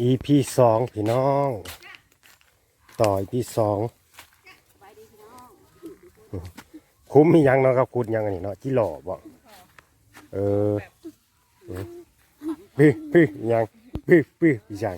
EP สองพี่น้อง ต่อ EP สองคุ้มมียังเนาะครับคุณยังอันนี้เนาะที่หล่อบ่เออปี้ปี้ยังปี้ปี้พี่ช่าง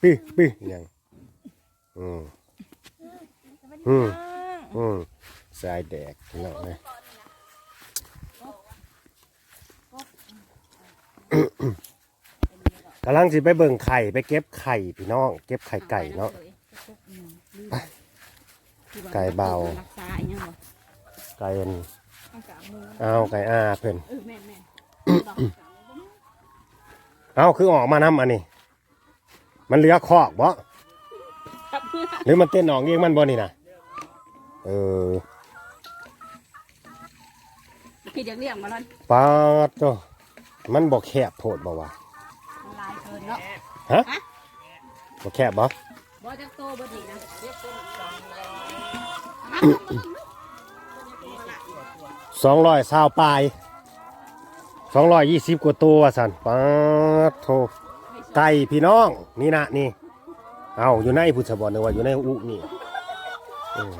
ปี้ปี้ยังอืมอืมอืมสายแดกพี่น้องเลย กำลังสิไปเบิ่งไข่ไปเก็บไข่พี่น้อง เก็บไข่ไก่เนาะ ไก่เบา รักษาอีหยังบ่ไก่อันรักษามือเอาไก่อาเพิ่นเออแม่นแม่นเอาคือออกมานำอันนี้ มันเหลือคอกบ่ครับเพื่อหรือมันเต้นออกเองมันบ่นี่นะเออพี่จะเรียกมาแล้วปาดโตมันบ่แคบโพดบ่วะ มันลายเกินเนาะ ฮะบ่แคบบ่บ่จักโตบ่ดีนะเรียกต้นสองร้อยสาวปลายสองร้อยยี่สิบกว่าตัวสันปาดโทไก่พี่น้อง นี่นะนี่ เอาอยู่ในพุทธบอลเนี่ยว่าอยู่ในอุนี่อืม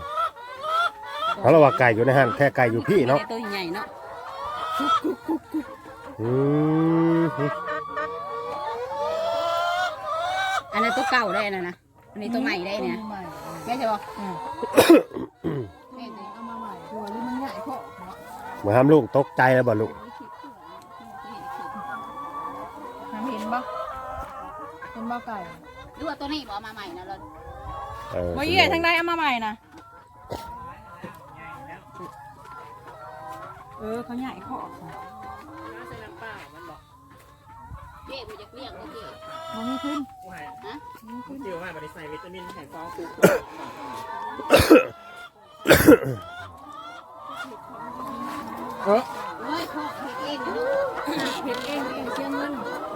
เพราะเราว่าไก่อยู่ในหันแค่ไก่อยู่พี่เนาะตัวใหญ่เนาะ อืมอันนั้นตัวเก่าได้นะนะอันนี้ตัวใหม่ได้เนี่ยแม่ใช่บ่แม่ตัวเอามาใหม่ตัวนี้มันใหญ่พอเนาะเหมือนทำลูกตกใจแล้วบ่ลูกเห็นปะเห็นปะไก่หรือว่าตัวนี้บ่เอามาใหม่นะรถเออโมเย่ทั้งได้เอามาใหม่นะเออเขาใหญ่เขาออก เจ๊กูจะเรียกว่าเจ๊มันไม่ขึ้นฮะเจียวมาบริใส่วิตามินไข่ฟองคุกเฮ้ยพ่อเฮ็ดเองนะลูกเฮ็ดเองเองเชื่อเงิน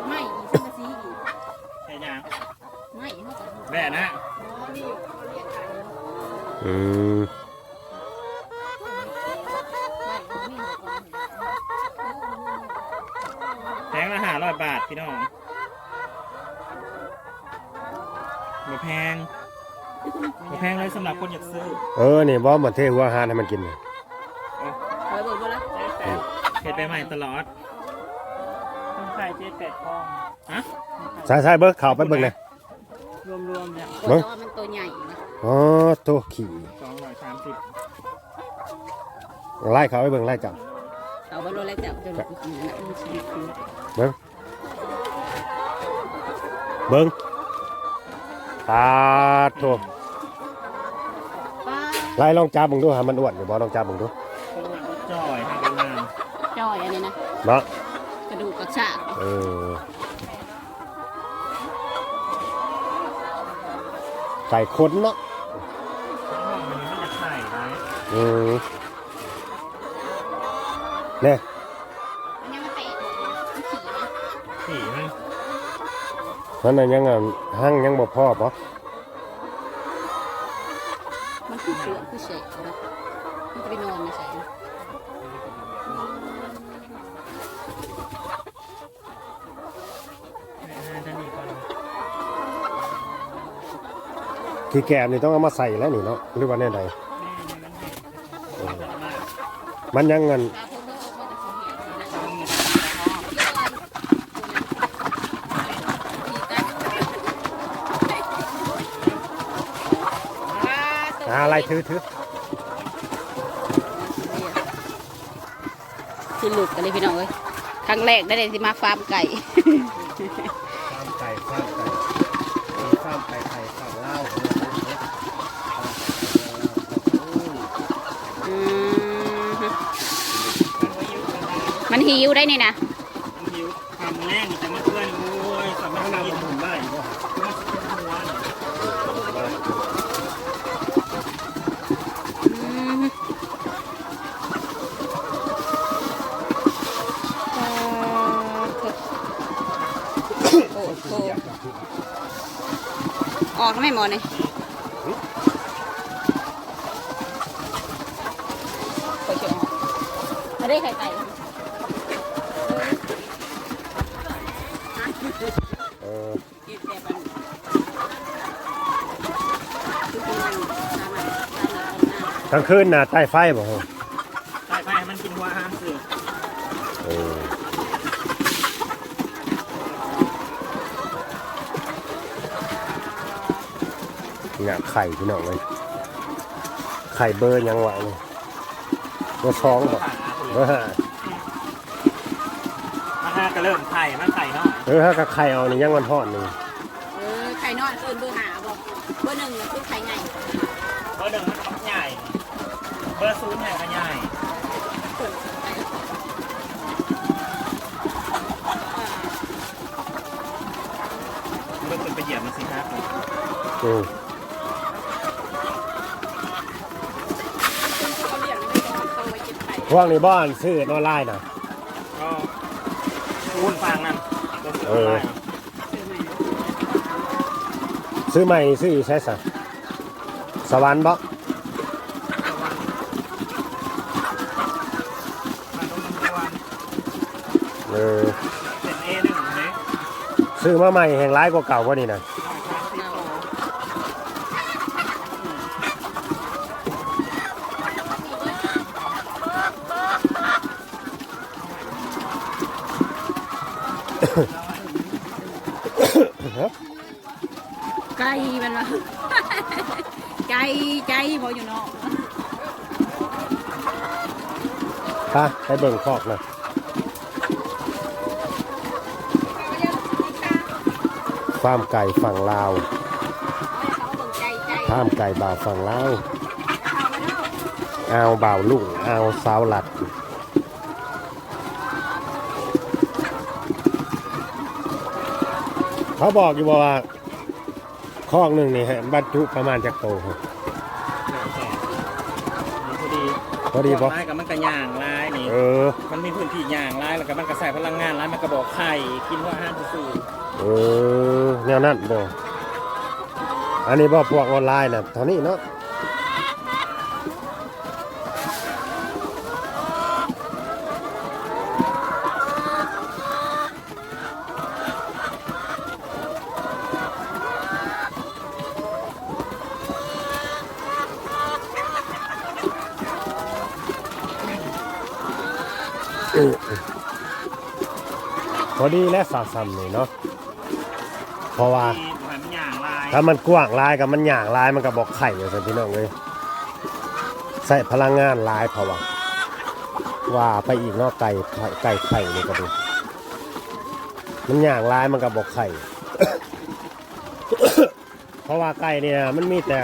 ไม่อีกสังกะสีอีกไข่ยางไม่เฮาก็แม่นะอืม แพงละห้าร้อยบาท พี่น้องบ่แพงบ่แพงเลยสำหรับคนอยากซื้อเออนี่บ่เหมือนเทหัวอาหารให้มันกินนี่เฮ้ยเบิ่งบ่ละเห็ดไปใหม่ตลอดต้องขายเจ็ดแปดฟองฮะใช่ใช่เบิ่งเข้าไปเบิ่งเลยรวมๆเนี่ยตัวแต่ว่ามันตัวใหญ่นะอ๋อตัวขี่สองร้อยสามสิบไล่เขาไปเบิ่งไล่จับเอาบ่รู้แล้วแต่จะรู้สึกนั่นน่ะมันสิคือเบิ่ง เบิ่งตาโตป้าไล่ลองจับมึงดูหามันอ้วนอยู่บ่ลองจับมึงดูจ่อยห้ากันมาจ้อยอันนี้นะเนาะกระดูกกระชากเออไก่ขนเนาะมันไม่จะไข่นะอืมเนี่ยมันยังไม่แตกมันขี่นะสีมัน มันน่ะยังอะหั่งยังบ่พอปะมันคือเสือคือเสกนะมันจะไปนอนในใส่ท่านนี้ก่อนที่แกมนี่ต้องเอามาใส่แล้วนี่เนาะหรือว่าแน่ใดมันยังเงินจะเหี่ยวนะ หา อะไรถือถือคือหลุดกันเลยพี่น้องเอ้ยครั้งแรกได้เลยที่มาฟาร์มไก่ ฟาร์มไก่ฟาร์มไก่ฟาร์มไก่ไข่ฟาร์มเหล้าอืมมันหิวได้นี่นะ มันหิวความแรงจะมาเพื่อนโอ้ยสำหรับ ข้างหน้า กิ มัน นหมุนได้บ่ อืมโอ้โห ออกไม่หมอนี่ไปเชียวออกมาได้ไข่ไก่เออเก็บแต่มันคือมันสามารถสามารถเอาหน้ากลางคืนน่ะใต้ไฟบ่ เนี่ยไข่พี่น้องเลยไข่เบอร์ยังหวะเลยเบอร์สองบ่ขาเออมาห้าก็เริ่มไข่มันไข่น้อยเออถ้ากับไข่เอานี่ยังวันทอดหนึ่งเออไข่น้อยคืนเบอร์หาบอกเบอร์หนึ่งน่ะคือไข่ใหญ่เบอร์หนึ่งมันก็ใหญ่ เบอร์ศูนย์ใหญ่ก็ใหญ่คนไข่อ่าเบอร์เป็นไปเหยียบมันสิครับอืม เขาเรียกไม่ได้เขาไว้เก็บไข่พวกนี้บ้านซื้อออนไลน์นะก็คูณฟางนั่นเบอร์ศูนย์เออได้ซื้อใหม่ซื้อใหม่ซื้ออีกใช่สัสวรรค์บ่มาต้องมันตัวเออเป็นเอหนึ่งเลยซื้อมาใหม่แห่งร้ายกว่าเก่ากว่านี่นะ ไก่มันวะไก่ไก่พออยู่เนาะไปไปเบิ่งคอกนะฟาร์มไก่ฝั่งลาวฟาร์มไก่บ่าวฝั่งลาวเอาบ่าวลุ่งเอาสาวหลัด เขาบอกอยู่บ่ว่าคอกหนึ่งนี่ฮะบรรจุประมาณจากโตครับ พอดีพอดีบ่ลายกับมันกระย่างลายนี่ เออ มันมีพื้นที่ย่างลายแล้วก็มันก็ใส่พลังงานลายมันก็บอกไข่กินหัวอาหารสื่อเออแนวนั้นบ่อันนี้บ่พวกออนไลน์น่ะเท่านี้เนาะพ อดีและสาซ้ำนี่เนาะเพราะว่ามีหันย่างลายถ้ามันกว้างลายกับมันหย่างลายมันก็บอกไข่อยู่สันพี่น้องเลยใส่พลังงานลายเพราะว่าว่าไปอีกเนอกไก่ไข่ไก่ไข่นี่ก็ดูมันหย่างลายมันก็บอกไข่ เพราะว่าไก่เนี่ยมันมีแต่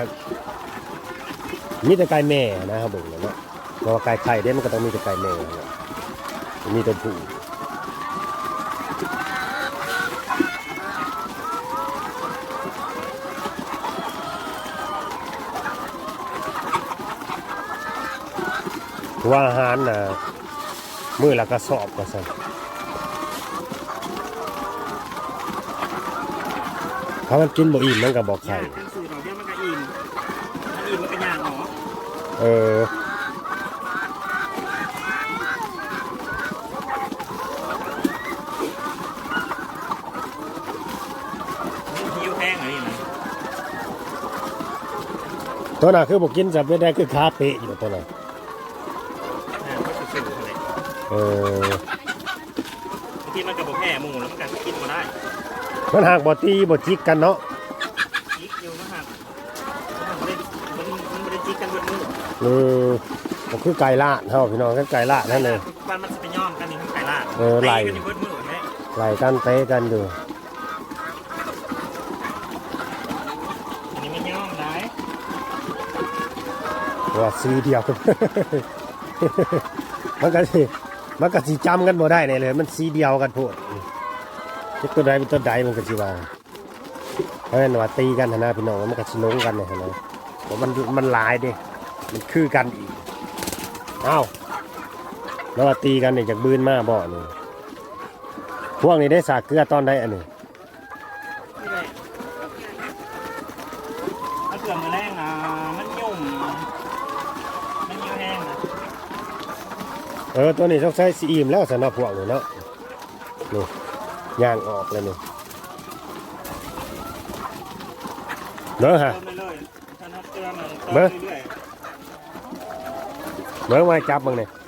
มีแต่ไก่แม่นะครับผมเนาะเพราะว่าไก่ไข่เนี่ยมันก็ต้องมีแต่ไก่แม่นะมีแต่ผู้ ว่าอาหารน่ะมือละกระสอบก็สั่นถ้ามันกินบ่อิ่มมันก็บอกไข่ย่างกันสื่อเราเดี๋ยวมันก็อิ่มมันอิ่มมันก็ย่างหรอเออหิวแห้งอะไรนะตัวน่ะคือบอกกินจะไม่ได้คือคาเปะอยู่ตัวน่ะอ่าก็สื่อๆ เลยเออบางทีมันก็บอกแห่หมูแล้วมันก็กินมาได้มันหากบ่ตีบ่จิกกันเนาะจิกอยู่นะฮะมันไม่ได้มันมันไม่ได้จิกกันบนมือเออก็คือไก่ลาดเฮาพี่น้องก็ไก่ลาดนั่นเลยบ้านมันจะไปย่อมกันนี่มันไก่ล่าเออไหล่ตีกันอยู่บนมือแม่ไล่กันเตะกันอยู่อันนี้มันย่อมได้ว่าสีเดียว มันก็สิ มันก็สีจำกันบ่ได้เน่เลย มันสีเดียวกันโพดนี่ตัวใดเป็นตัวใดมันก็สีว่าเพราะฉะนั้นว่าตีกันนะพี่น้องมันก็สิลงกันเลยนะเพราะมันมันลายดิมันคือกันอีกเอ้าแล้วว่าตีกันเนี่ยจากบืนมาบ่นี่พวกนี้ได้สากเกลือตอนใดอันนี้นี่แหละถ้าเกิดมือแรงอะมันยุ่มมันยุ่มแห้งนะ เออตัวนี้ต้องใช้สีอิ่มแล้วสำหรับพวกนี้เนาะนี่ย่างออกเลยนี่เด้อฮะเติมไปเลยถ้านับเกลือมันเบิ่เติงมเรื่อยเบิ่งไว้จับมึงนี่ๆ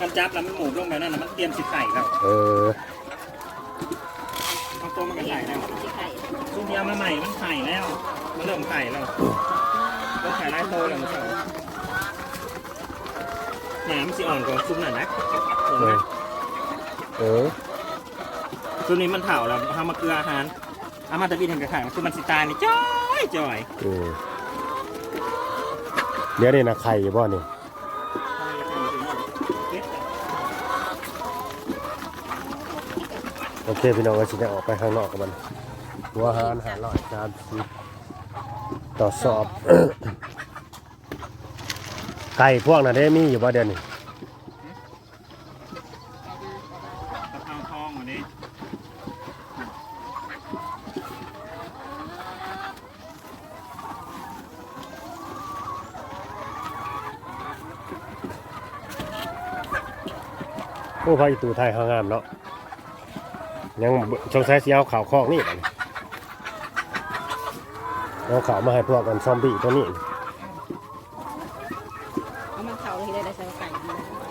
กันจับแล้วมันหมูลงแบบนั้นน่ะมันเตรียมสิไข่แล้วเออเอาตัวมันก็ไข่แล้วที่ไข่ซุ่มยามาใหม่มันไข่แล้ว มันเริ่มไข่แล้วก็ไข่ไล่โตแล้วมันเถอะห นามนสิอ่อนกว่าซุ่มนั่นนะเห็นเอไหมอเออซุ่มนี้มันเถาแล้วทำมาเกลืออาหารเอามาตะบินเห็นกับไข่คือมันสิตายนี่จ้อยจ้อยเออเดี๋ยวนี่นะไข่บ่นี่โอเคพี่น้องก็สิได้ออกไปข้างนอกกับมันหัวหารหาร้อยสามสิบต่อสอบ ไก่พวกนั้นได้มีอยู่บ่เดือนนี้กะเพราทองอันนี้โอ้พระอีตูไทยเขางามเนาะยังชงใช้สีเอาขาวคอกนี่บัดนี้เอาขาวมาให้พวกกันซอมบี้ตัวนี้ เอามันเผาเลยได้ใส่ไก่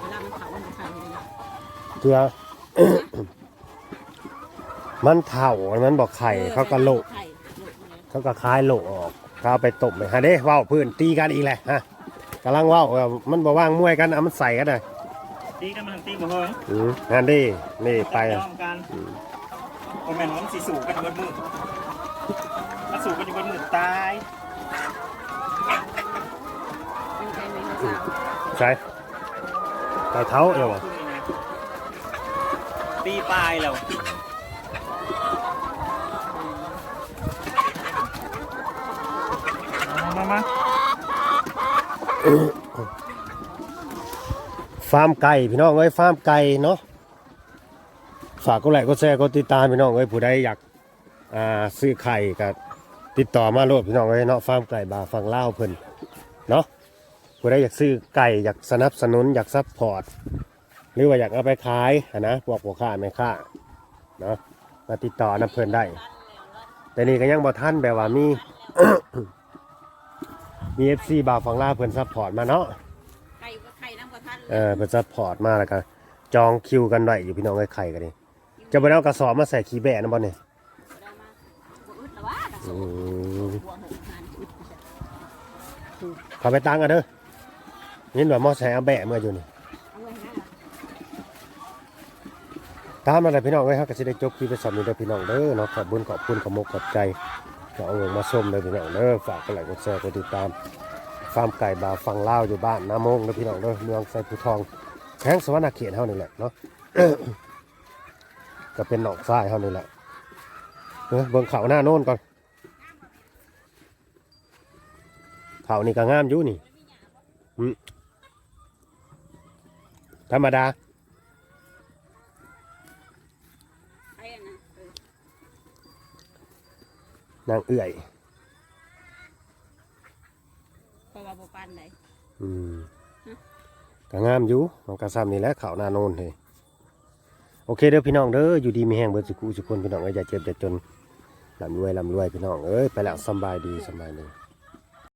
เวลามันเผามันจะไข่เลย เพื่อ มันเถ่ามันบอกไข่เขาก็โลกไข่โลกเลยเขาก็คลายโลกออกเขาเอาไปตบเลยฮะเด้เว้าพื้นตีกันอีกแหละฮะกำลังเว้าว่ามันบอกว่างมวยกันเอามันใส่กันเลยตีกันมันตีบ่เฮ้ยอืมงานดีนี่ไปยอมกันโอ้แม่นว่ามันสิสู่กันอยู่บนมือถ้าสู่กันอยู่บนมือตายเป็นไก่ไม่รู้สาวใช่ไก่เท้าเอวอะ ตีปลายแล้วมามามาฟาร์มไก่พี่น้องเอ้ยฟาร์มไก่เนาะฝากก็ไลค์ก็แชร์ก็ติดตามพี่น้องเอ้ยผู้ใดอยากอ่าซื้อไข่ก็ติดต่อมาโลดพี่น้องเอ้ยเนาะฟาร์มไก่บาฟังเล่าวเพิ่นเนาะผู้ใดอยากซื้อไก่อยากสนับสนุนอยากซัพพอร์ต หรือว่าอยากเอาไปขายอะนะพวกพ่อค้าแม่ค้าเนาะมาติดต่อนะเพิ่นได้ แต่นี่ก็ยังบ่ทันแบบว่ามี มี FC บาวฟังลาวเพิ่นซัพพอร์ตมาเนาะไข่ก็ไข่น้ำกระทันเออเพิ่นซัพพอร์ตมาแล้วก็จองคิวกันไว้อยู่พี่น้องไอ้ไข่กันนี่จะบ่ได้เอากระสอบมาใส่ขี้แบะนะบ่เนี่ยเรามาบ่อึดละว่ากระสอือบมหัวหกหันอึดเข้าไปตังกันเด้อยินว่าหมอแสเอาแบะเมื่ออยู่นี่ เอาไว้นะ ตามมาเลยพี่น้องเอ้ยเฮาก็สิได้จบคลิปไปสำนี้เด้พี่น้องเด้อเนาะขอบคุญขอบคุณขอบมกขอบใจก็เอาเงินมาชมเลยพี่น้องเด้อฝากกดไลค์กดแชร์กดติดตามฟาร์มไก่บาฟังเล่าอยู่บ้านน้ำมงเด้พี่น้องเด้อเมืองไซภูทองแข้งสวรรณเขตเฮานี่แหละเนาะก็เป็นหนองทรายเฮานี่แหละเออเบิ่งเขาหน้าโน่นก่อนเขานี่ก็งามอยู่นี่ธรรมดา ไข่อันนะเออนางเอื่อยเพราะว่าบ่ปานใดอืมก็งามอยู่มันก็ซ้ำนี่แหละเขาหน้าโน่นเลยโอเคเด้อพี่น้องเด้ออยู่ดีมีแห้งเบิดสุกุสุคนพี่น้องเอ้ยอย่าเจ็บอย่าจนลำรวยลำรวยพี่น้องเอ้ยไปแล้วสำบายดีสำบายดี